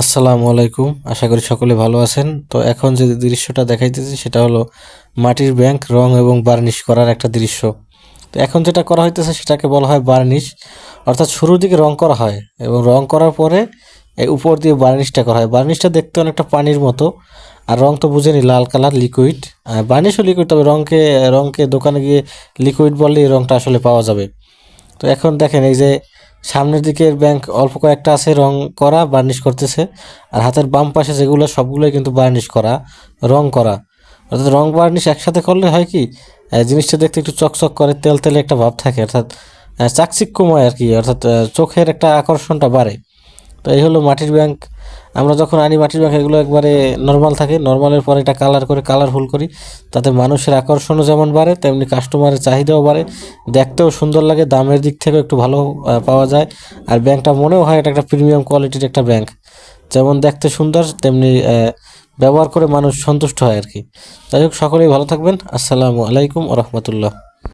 আসসালামু আলাইকুম। আশা করি সকলে ভালো আছেন। তো এখন যে দৃশ্যটা দেখাইতেছি, সেটা হলো মাটির ব্যাংক, রং এবং বার্নিশ করার একটা দৃশ্য। তো এখন যেটা করা হইতেছে, সেটাকে বলা হয় বার্নিশ। অর্থাৎ শুরুর দিকে রং করা হয় এবং রং করার পরে এই উপর দিয়ে বার্নিশটা করা হয়। বার্নিশটা দেখতে অনেকটা পানির মতো, আর রং তো বুঝেনি, লাল কালার লিকুইড বার্নিশও লিকুইড তবে রংকে রংকে দোকানে গিয়ে লিকুইড বললে এই রংটা আসলে পাওয়া যাবে। তো এখন দেখেন এই যে সামনের দিকের ব্যাংক অল্প কয়েকটা আছে, রং করা বার্নিশ করতেছে। আর হাতের বাম পাশে যেগুলো, সবগুলোই কিন্তু বার্নিশ করা, রং করা। অর্থাৎ রং বার্নিশ একসাথে করলে হয় কি জিনিসটা দেখতে একটু চকচক করে, তেল তেলে একটা ভাব থাকে। অর্থাৎ চাকচিক্যময় আর কি, অর্থাৎ চোখের একটা আকর্ষণটা বাড়ে। তো এই হলো মাটির ব্যাংক আমরা যখন আনি মাটির ব্যাংক এগুলো একবারে নর্মাল থাকে। নর্মালের পরে এটা কালার করে কালারফুল করি। তাতে মানুষের আকর্ষণও যেমন বাড়ে, তেমনি কাস্টমারের চাহিদাও বাড়ে। দেখতেও সুন্দর লাগে, দামের দিক থেকেও একটু ভালো পাওয়া যায়। আর ব্যাংকটা মনেও হয় এটা একটা প্রিমিয়াম কোয়ালিটির একটা ব্যাংক। যেমন দেখতে সুন্দর, তেমনি ব্যবহার করে মানুষ সন্তুষ্ট হয় আর কি। যাই হোক, সকলেই ভালো থাকবেন। আসসালামু আলাইকুম রহমতুল্লাহ।